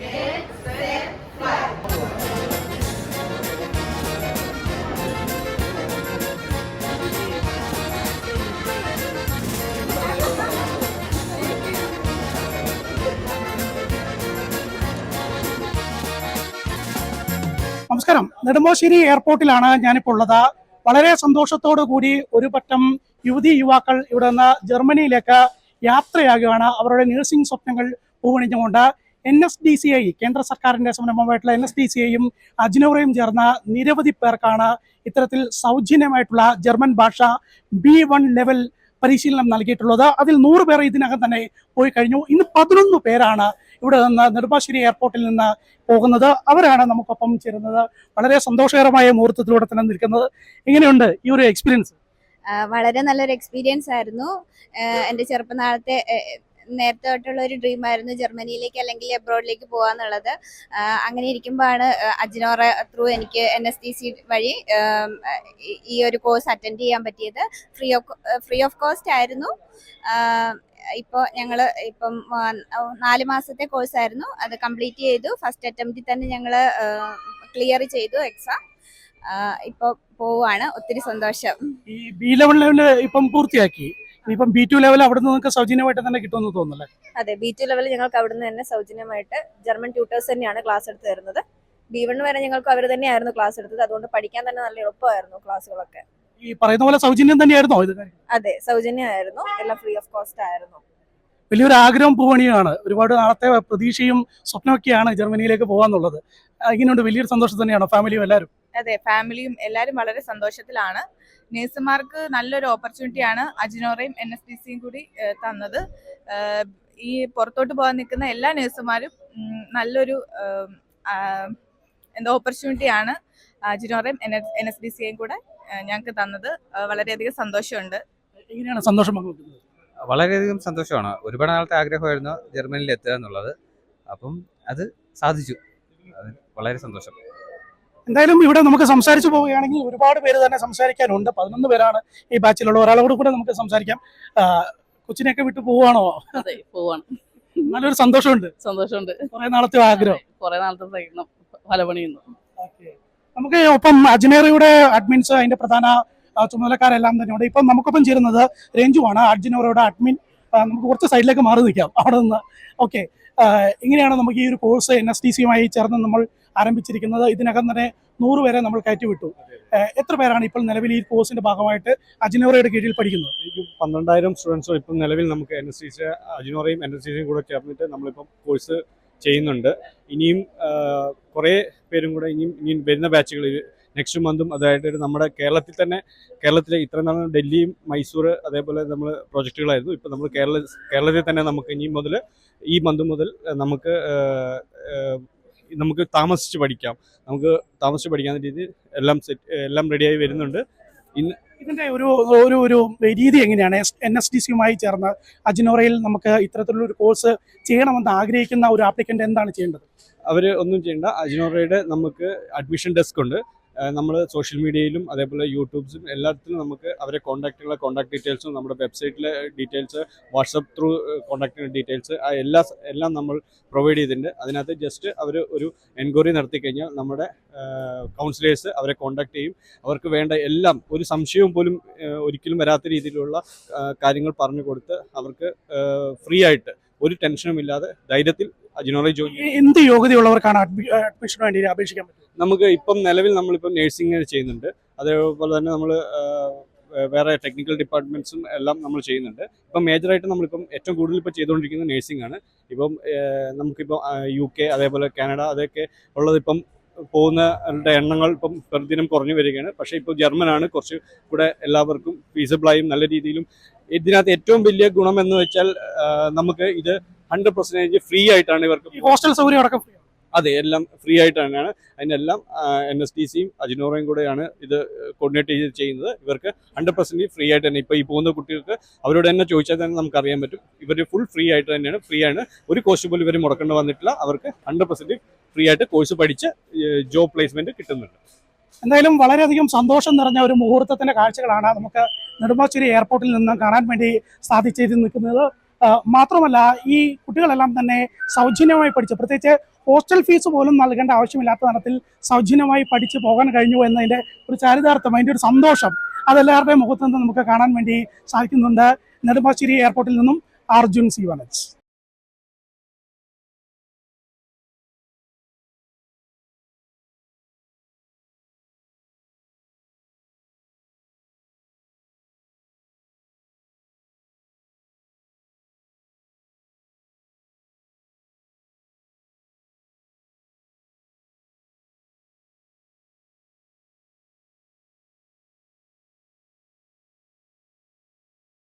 നമസ്കാരം. നെടുമ്പാശ്ശേരി എയർപോർട്ടിലാണ് ഞാനിപ്പോൾ ഉള്ളത്. വളരെ സന്തോഷത്തോടു കൂടി ഒരു പറ്റം യുവതി യുവാക്കൾ ഇവിടെ നിന്ന് ജർമ്മനിയിലേക്ക് യാത്രയാകുകയാണ്. അവരുടെ നഴ്സിംഗ് സ്വപ്നങ്ങൾ പൂവണിഞ്ഞുകൊണ്ട് N S D C I കേന്ദ്ര സർക്കാരിന്റെ സംരംഭമായിട്ടുള്ള എൻ എസ് ഡി സി ഐയും അജ്നോറയും ചേർന്ന നിരവധി പേർക്കാണ് ഇത്തരത്തിൽ സൗജന്യമായിട്ടുള്ള ജർമ്മൻ ഭാഷ ബി വൺ ലെവൽ പരിശീലനം നൽകിയിട്ടുള്ളത്. അതിൽ നൂറ് പേർ ഇതിനകം തന്നെ പോയി കഴിഞ്ഞു. ഇന്ന് പതിനൊന്ന് പേരാണ് ഇവിടെ നിന്ന് നെടുമ്പാശ്ശേരി എയർപോർട്ടിൽ നിന്ന് പോകുന്നത്. അവരാണ് നമുക്കൊപ്പം ചേരുന്നത്. വളരെ സന്തോഷകരമായ മുഹൂർത്തത്തിലൂടെ തന്നെ നിൽക്കുന്നത്. എങ്ങനെയുണ്ട് ഈ ഒരു എക്സ്പീരിയൻസ് വളരെ നല്ലൊരു എക്സ്പീരിയൻസ് ആയിരുന്നു. എന്റെ ചെറുപ്പനാളത്തെ നേരത്തെ തൊട്ടുള്ള ഒരു ഡ്രീം ആയിരുന്നു ജർമ്മനിയിലേക്ക് അല്ലെങ്കിൽ അബ്രോഡിലേക്ക് പോകാന്നുള്ളത് അങ്ങനെ ഇരിക്കുമ്പോഴാണ് അജിനോറ ത്രൂ എനിക്ക് എൻ എസ് ടി സി വഴി ഈ- ഒരു കോഴ്സ് അറ്റൻഡ് ചെയ്യാൻ പറ്റിയത്. Free of free of cost ആയിരുന്നു. ഇപ്പോൾ ഞങ്ങൾ ഇപ്പം നാല് മാസത്തെ കോഴ്സ് ആയിരുന്നു. അത് കംപ്ലീറ്റ് ചെയ്തു. ഫസ്റ്റ് അറ്റംപ്റ്റിൽ തന്നെ ഞങ്ങൾ ക്ലിയർ ചെയ്തു എക്സാം ഇപ്പോൾ പോവാണ്. ഒത്തിരി സന്തോഷം. ഈ ബി ലെവൽ ഇപ്പം പൂർത്തിയാക്കി. ഇപ്പം ബി ടു ലെവൽ അവിടെ നിന്ന് നിങ്ങൾക്ക് സൗജന്യമായിട്ട് തന്നെ കിട്ടുമെന്ന് തോന്നുന്നല്ലേ? അതെ ബി ടു ലെവൽ ഞങ്ങൾക്ക് അവിടുന്ന് തന്നെ സൗജന്യമായിട്ട് ജർമ്മൻ ട്യൂട്ടേഴ്സ് തന്നെയാണ് ക്ലാസ് എടുത്ത് തരുന്നത്. ബി വൺ വരെ ഞങ്ങൾക്ക് അവർ തന്നെയായിരുന്നു ക്ലാസ് എടുത്തത്. അതുകൊണ്ട് പഠിക്കാൻ തന്നെ നല്ല എളുപ്പമായിരുന്നു ക്ലാസ്സുകളൊക്കെ ഈ പറയുന്ന പോലെ സൗജന്യം തന്നെയായിരുന്നോ ഇത്? അതെ സൗജന്യമായിരുന്നു. എല്ലാം ഫ്രീ ഓഫ് കോസ്റ്റ് ആയിരുന്നു. വലിയൊരു ആഗ്രഹം പൂവണിയാണ്. ഒരുപാട് നാളത്തെ പ്രതീക്ഷയും സ്വപ്നമൊക്കെയാണ് ജർമ്മനിയിലേക്ക് പോകാന്നുള്ളത്. ഇങ്ങനെയുണ്ട്. വലിയൊരു സന്തോഷം തന്നെയാണോ. ഫാമിലിയും എല്ലാവരും. അതെ ഫാമിലിയും എല്ലാവരും വളരെ സന്തോഷത്തിലാണ്. നേഴ്സുമാർക്ക് നല്ലൊരു ഓപ്പർച്യൂണിറ്റിയാണ് അജിനോറയും എൻ എസ് ഡി സിയും കൂടി തന്നത്. ഈ പുറത്തോട്ട് പോകാൻ നിൽക്കുന്ന എല്ലാ നേഴ്സുമാരും നല്ലൊരു എന്താ ഓപ്പർച്യൂണിറ്റിയാണ് അജിനോറയും എൻ എസ് ഡി സിയും കൂടെ ഞങ്ങൾക്ക് തന്നത്. വളരെയധികം സന്തോഷമുണ്ട്. എങ്ങനെയാണ് സന്തോഷം പങ്കുവെക്കുന്നത്? വളരെയധികം സന്തോഷമാണ്. ഒരുപാട് നാളത്തെ ആഗ്രഹമായിരുന്നു ജർമ്മനിയിൽ എത്തുക എന്നുള്ളത്. അപ്പം അത് സാധിച്ചു. വളരെ സന്തോഷം. എന്തായാലും ഇവിടെ നമുക്ക് സംസാരിച്ചു പോവുകയാണെങ്കിൽ ഒരുപാട് പേര് തന്നെ സംസാരിക്കാനുണ്ട്. പതിനൊന്ന് പേരാണ് ഈ ബാച്ചിലുള്ള ഒരാളോട് കൂടെ നമുക്ക് സംസാരിക്കാം. കൊച്ചിനെയൊക്കെ വിട്ടു പോവാണോ അതെ പോവാണ് നല്ലൊരു സന്തോഷമുണ്ട്. സന്തോഷമുണ്ട്. കുറെ നാളത്തെ ആഗ്രഹം. കുറെ നാളത്തെ പ്രയത്നം ഫലപണിയുന്നു നമുക്ക് ഒപ്പം അജ്മേറിയുടെ അഡ്മിൻസ് അതിന്റെ പ്രധാന ചുമതലക്കാരെല്ലാം തന്നെ ഉണ്ട്. ഇപ്പം നമുക്കൊപ്പം ചേരുന്നത് രഞ്ജുവാണ് അജ്നേറയുടെ അഡ്മിൻ നമുക്ക് കുറച്ച് സൈഡിലേക്ക് മാറി നിൽക്കാം അവിടെ നിന്ന്. ഓക്കെ ഇങ്ങനെയാണ് നമുക്ക് ഈ ഒരു കോഴ്സ് എൻ എസ് ടി സിയുമായി ചേർന്ന് നമ്മൾ ആരംഭിച്ചിരിക്കുന്നത്. ഇതിനകം തന്നെ നൂറ് പേരെ നമ്മൾ കയറ്റി വിട്ടു എത്ര പേരാണ് ഇപ്പോൾ നിലവിൽ ഈ കോഴ്സിന്റെ ഭാഗമായിട്ട് അജിനോറയുടെ കീഴിൽ പഠിക്കുന്നത്? പന്ത്രണ്ടായിരം സ്റ്റുഡൻസും ഇപ്പം നിലവിൽ നമുക്ക് എൻ എസ് ടി സി അജിനോറയും എൻ എസ് ടി സിയും കൂടെ ചേർന്നിട്ട് നമ്മളിപ്പം കോഴ്സ് ചെയ്യുന്നുണ്ട്. ഇനിയും കുറേ പേരും കൂടെ ഇനിയും ഇനിയും വരുന്ന ബാച്ചുകൾ നെക്സ്റ്റ് മന്തും അതായിട്ട് നമ്മുടെ കേരളത്തിൽ തന്നെ കേരളത്തിലെ ഇത്ര നാൾ ഡൽഹിയും മൈസൂർ അതേപോലെ നമ്മൾ പ്രോജക്റ്റുകളായിരുന്നു. ഇപ്പം നമ്മൾ കേരള കേരളത്തിൽ തന്നെ നമുക്ക് ഇനി മുതൽ ഈ മന്ത് മുതൽ നമുക്ക് നമുക്ക് താമസിച്ച് പഠിക്കാം. നമുക്ക് താമസിച്ച് പഠിക്കാവുന്ന രീതിയിൽ എല്ലാം സെറ്റ് എല്ലാം റെഡിയായി വരുന്നുണ്ട്. ഇന്ന് ഇതിന്റെ ഒരു ഒരു ഒരു രീതി എങ്ങനെയാണ്? എൻ എസ് ഡി സിയുമായി ചേർന്ന് അജിനോറയിൽ നമുക്ക് ഇത്തരത്തിലുള്ള ഒരു കോഴ്സ് ചെയ്യണമെന്ന് ആഗ്രഹിക്കുന്ന ഒരു ആപ്ലിക്കന്റ് എന്താണ് ചെയ്യേണ്ടത്? അവർ ഒന്നും ചെയ്യേണ്ട. അജിനോറയുടെ നമുക്ക് അഡ്മിഷൻ ഡെസ്ക് ഉണ്ട്. നമ്മൾ സോഷ്യൽ മീഡിയയിലും അതേപോലെ യൂട്യൂബ്സും എല്ലാത്തിലും നമുക്ക് അവരെ കോൺടാക്റ്റുകളെ കോൺടാക്ട് ഡീറ്റെയിൽസും നമ്മുടെ വെബ്സൈറ്റിലെ details WhatsApp through contact details എല്ലാ എല്ലാം നമ്മൾ പ്രൊവൈഡ് ചെയ്തിട്ടുണ്ട്. അതിനകത്ത് ജസ്റ്റ് അവർ ഒരു എൻക്വയറി നടത്തി കഴിഞ്ഞാൽ നമ്മുടെ കൗൺസിലേഴ്സ് അവരെ കോൺടാക്ട് ചെയ്യും. അവർക്ക് വേണ്ട എല്ലാം ഒരു സംശയവും പോലും ഒരിക്കലും വരാത്ത രീതിയിലുള്ള കാര്യങ്ങൾ പറഞ്ഞു കൊടുത്ത് അവർക്ക് ഫ്രീ ആയിട്ട് ഒരു ടെൻഷനും ഇല്ലാതെ ധൈര്യത്തിൽ അജിനോറയിൽ ജോലി എന്ത് യോഗ്യതയുള്ളവർക്കാണ് അഡ്മിഷന് വേണ്ടി അപേക്ഷിക്കാൻ പറ്റുന്നത് നമുക്ക് ഇപ്പം നിലവിൽ നമ്മളിപ്പം നേഴ്സിംഗ് ചെയ്യുന്നുണ്ട്. അതേപോലെ തന്നെ നമ്മൾ വേറെ ടെക്നിക്കൽ ഡിപ്പാർട്ട്മെന്റ്സും എല്ലാം നമ്മൾ ചെയ്യുന്നുണ്ട്. ഇപ്പം മേജറായിട്ട് നമ്മളിപ്പം ഏറ്റവും കൂടുതൽ ഇപ്പോൾ ചെയ്തുകൊണ്ടിരിക്കുന്നത് നേഴ്സിംഗ് ആണ്. ഇപ്പം നമുക്കിപ്പോൾ നമുക്കിപ്പം യു കെ അതേപോലെ കാനഡ അതൊക്കെ ഉള്ളത് ഇപ്പം പോകുന്നവരുടെ എണ്ണങ്ങൾ ഇപ്പം പ്രതിദിനം കുറഞ്ഞു വരികയാണ് പക്ഷേ ഇപ്പോൾ ജർമ്മനാണ് കുറച്ച് കൂടെ എല്ലാവർക്കും ഫീസിബിളായും നല്ല രീതിയിലും ഇതിനകത്ത് ഏറ്റവും വലിയ ഗുണം എന്ന് വെച്ചാൽ നമുക്ക് ഇത് ഹൺഡ്രഡ് പെർസെന്റേജ് ഫ്രീ ആയിട്ടാണ് ഇവർക്ക് ഹോസ്റ്റൽ സൗകര്യം അടക്കം. അതെ എല്ലാം ഫ്രീ ആയിട്ട് തന്നെയാണ്. അതിനെല്ലാം എൻ എസ് ടി സിയും അജിനോറയും കൂടെയാണ് ഇത് കോർഡിനേറ്റ് ചെയ്ത് ചെയ്യുന്നത്. ഇവർക്ക് ഹൺഡ്രഡ് പെർസെന്റ് ഫ്രീ ആയിട്ട് തന്നെ. ഇപ്പോൾ ഈ പോകുന്ന കുട്ടികൾക്ക് അവരോട് തന്നെ ചോദിച്ചാൽ തന്നെ നമുക്ക് അറിയാൻ പറ്റും. ഇവർ ഫുൾ ഫ്രീ ആയിട്ട് തന്നെയാണ്. ഫ്രീ ആണ്. ഒരു കോഴ്സ് പോലും ഇവർ മുടക്കേണ്ടി വന്നിട്ടില്ല. അവർക്ക് ഹൺഡ്രഡ് പെർസെന്റ് ഫ്രീ ആയിട്ട് കോഴ്സ് പഠിച്ച് ജോബ് പ്ലേസ്മെന്റ് കിട്ടുന്നുണ്ട്. എന്തായാലും വളരെയധികം സന്തോഷം നിറഞ്ഞ ഒരു മുഹൂർത്തത്തിന്റെ കാഴ്ചകളാണ് നമുക്ക് നെടുമ്പാശ്ശേരി എയർപോർട്ടിൽ നിന്ന് കാണാൻ വേണ്ടി സാധിച്ചിരുന്ന് നിൽക്കുന്നത് ആ, മാത്രമല്ല ഈ കുട്ടികളെല്ലാം തന്നെ സൗജന്യമായി പഠിച്ച് പ്രത്യേകിച്ച് ഹോസ്റ്റൽ ഫീസ് പോലും നൽകേണ്ട ആവശ്യമില്ലാത്ത തരത്തിൽ സൗജന്യമായി പഠിച്ചു പോകാൻ കഴിഞ്ഞു എന്നതിന്റെ ഒരു ചാരിതാർത്ഥം അതിന്റെ ഒരു സന്തോഷം അതെല്ലാവരുടെയും മുഖത്ത് നിന്ന് നമുക്ക് കാണാൻ വേണ്ടി സാധിക്കുന്നുണ്ട്. നെടുമ്പാശ്ശേരി എയർപോർട്ടിൽ നിന്നും അർജുൻ സി വനജ്.